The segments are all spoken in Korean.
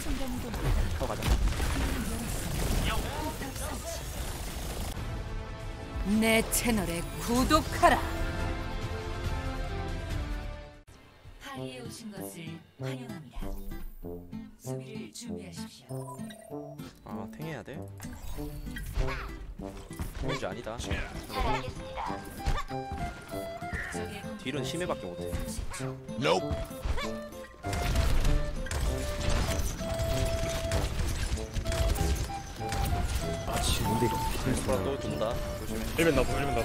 타고 가자 내 채널에 구독하라. 항해에 오신 것을 환영합니다. 수비를 준비하십시오. 아 탱해야 돼? 왠지 아니다 공격을 딜은 심해밖에 못해 30 이거 프라 또 준다 조심해 1면 나도 1면 나도.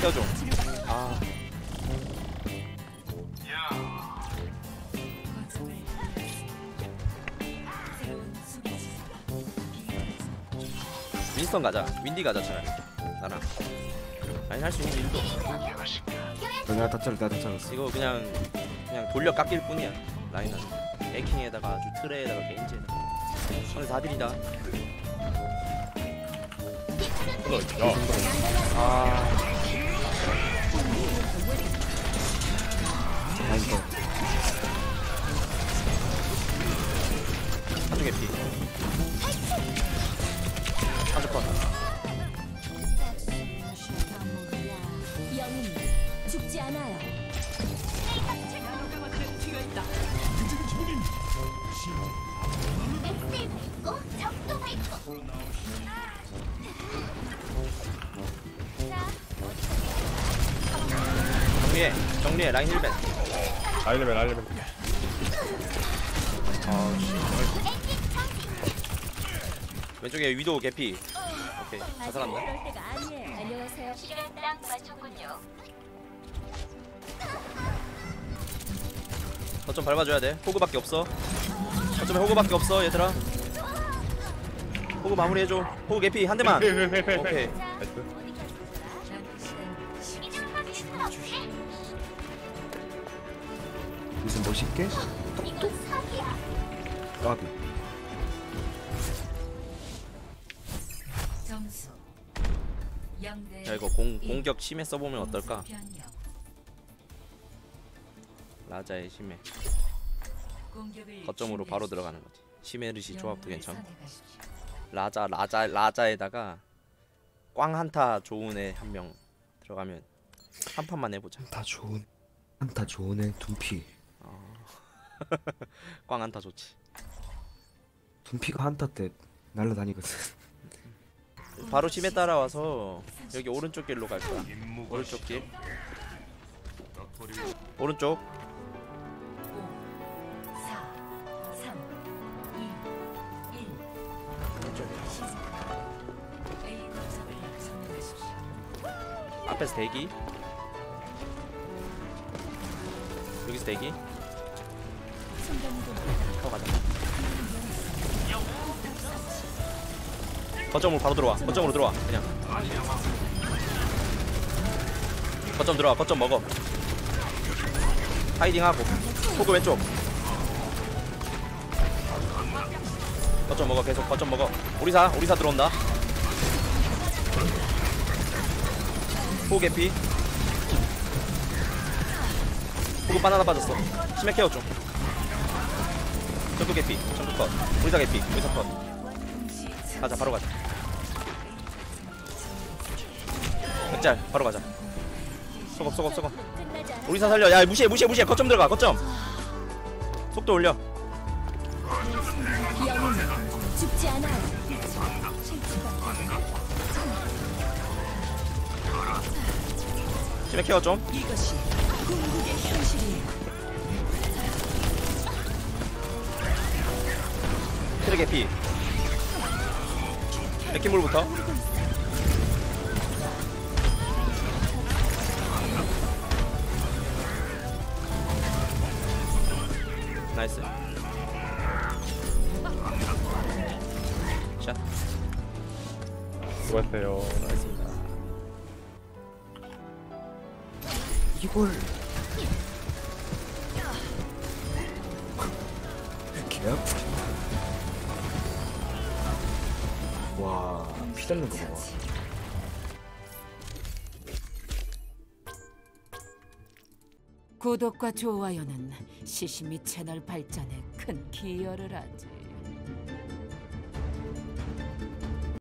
껴줘. 아. 윈스턴 가자. 윈디 가자 차라리 아니 할 수 있는 일도 없어 내가 다 잘라 내가 다 잘랐어. 이거 그냥 그냥 돌려 깎일 뿐이야 라인은 에킹에다가 아주 트레에다가 겐지에다가 상대 다딜이다. 야 아. 아니 이거 한쪽 개피. 한쪽 컷 정리해 정리해 라인 힐벤 알리면 알리면 왼쪽에 위도우 개피 오케이 자살한다 그럴 때가 아니에요. 안녕하세요. 거점 밟아줘야 돼 호그밖에 없어 거점에 호그밖에 없어 얘들아. 호그 마무리해줘. 호그 개피 한 대만. 오케이. 나이스. 남은 시간 10초. 무슨 멋있게? 까비. 점수. 0대 야 이거 공, 공격 심해 써보면 어떨까? 라자의 심해 거점으로 바로. 들어가는 거지 심해르시 조합도 괜찮고. 라자 라자 라자에다가 꽝 한타 좋은 애 한 명 들어가면 한 판만 해보자. 다 좋은 한타 좋은 애 둠피. 꽝 한타 좋지. 둠피가 한타 때 날라다니거든. 바로 심해 따라와서 여기 오른쪽 길로 갈 거야. 오른쪽 길. 오른쪽 앞에서 대기. 여기서 대기. 타고 가자. 거점으로 바로 들어와. 거점으로 들어와 그냥. 거점 들어와. 거점 먹어. 하이딩하고. 호그 왼쪽. 거점 먹어 계속. 거점 먹어. 우리사 우리사 들어온다 호그 개피. 호그 바나나 빠졌어. 치맥 케어 좀 점프 개피 점프 컷. 우리사 개피 우리사 컷. 가자 바로 가자. 짤? 바로 가자. 쏘고 끝나지 않아. 우리사 살려. 야 무시해 무시해 무시해. 거점 들어가 거점. 속도 올려. 죽지 않아 요. 치맥 케어 좀. 트랙 개피. 백킹볼부터. 나이스. 샷. 수고하세요. 나이스입니다 이걸 개 아프지 와, 피 닦는 거 봐봐. 구독과 좋아요는 시시미 채널 발전에 큰 기여를 하지.